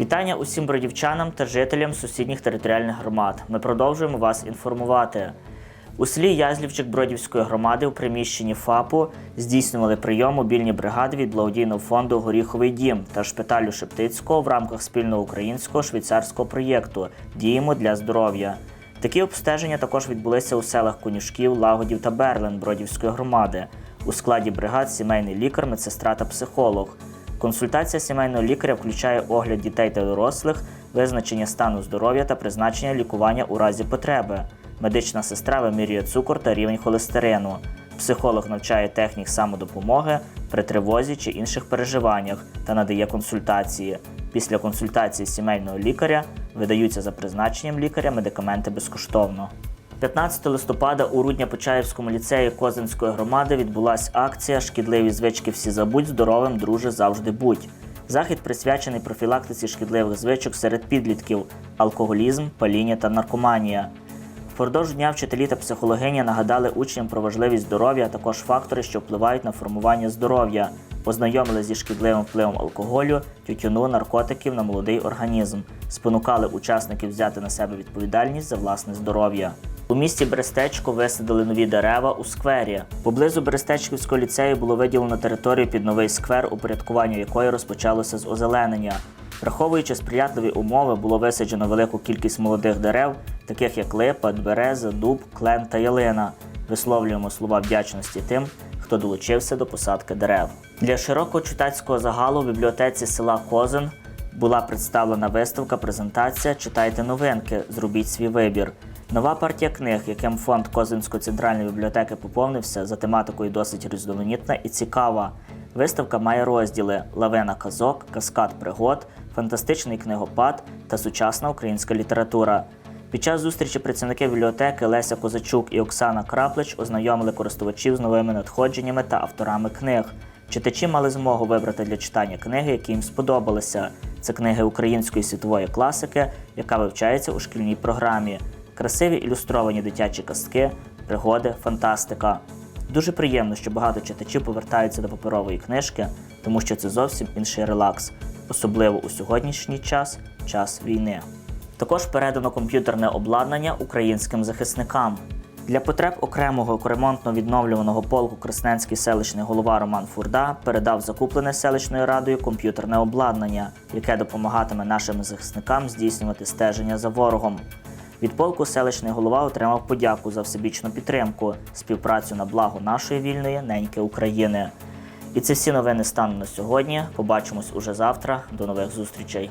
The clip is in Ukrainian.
Вітання усім бродівчанам та жителям сусідніх територіальних громад. Ми продовжуємо вас інформувати. У селі Язлівчик Бродівської громади у приміщенні ФАПу здійснювали прийом мобільні бригади від благодійного фонду Горіховий дім та шпиталю Шептицького в рамках спільного українського швейцарського проєкту Діємо для здоров'я. Такі обстеження також відбулися у селах Конюшків, Лагодів та Берлин Бродівської громади. У складі бригад сімейний лікар, медсестра та психолог. Консультація сімейного лікаря включає огляд дітей та дорослих, визначення стану здоров'я та призначення лікування у разі потреби. Медична сестра вимірює цукор та рівень холестерину. Психолог навчає технік самодопомоги при тривозі чи інших переживаннях та надає консультації. Після консультації сімейного лікаря видаються за призначенням лікаря медикаменти безкоштовно. 15 листопада у Рудня-Почаївському ліцеї Козинської громади відбулася акція Шкідливі звички всі забудь, здоровим, друже, завжди будь. Захід присвячений профілактиці шкідливих звичок серед підлітків, алкоголізм, паління та наркоманія. Впродовж дня вчителі та психологині нагадали учням про важливість здоров'я, а також фактори, що впливають на формування здоров'я, познайомили зі шкідливим впливом алкоголю, тютюну, наркотиків на молодий організм, спонукали учасників взяти на себе відповідальність за власне здоров'я. У місті Берестечко висадили нові дерева у сквері. Поблизу Берестечківського ліцею було виділено територію під новий сквер, упорядкування якої розпочалося з озеленення. Враховуючи сприятливі умови, було висаджено велику кількість молодих дерев, таких як липа, береза, дуб, клен та ялина. Висловлюємо слова вдячності тим, хто долучився до посадки дерев. Для широкого читацького загалу в бібліотеці села Козин була представлена виставка, презентація Читайте новинки, зробіть свій вибір. Нова партія книг, яким фонд Козинської центральної бібліотеки поповнився, за тематикою досить різноманітна і цікава. Виставка має розділи Лавина казок, Каскад пригод, фантастичний книгопад та сучасна українська література. Під час зустрічі працівники бібліотеки Леся Козачук і Оксана Краплич ознайомили користувачів з новими надходженнями та авторами книг. Читачі мали змогу вибрати для читання книги, які їм сподобалися. Це книги української світової класики, яка вивчається у шкільній програмі, красиві ілюстровані дитячі казки, пригоди, фантастика. Дуже приємно, що багато читачів повертаються до паперової книжки, тому що це зовсім інший релакс, особливо у сьогоднішній час, час війни. Також передано комп'ютерне обладнання українським захисникам. Для потреб окремого ремонтно-відновлюваного полку Красненський селищний голова Роман Фурда передав закуплене селищною радою комп'ютерне обладнання, яке допомагатиме нашим захисникам здійснювати стеження за ворогом. Від полку селищний голова отримав подяку за всебічну підтримку, співпрацю на благо нашої вільної неньки України. І це всі новини стану на сьогодні. Побачимось уже завтра. До нових зустрічей.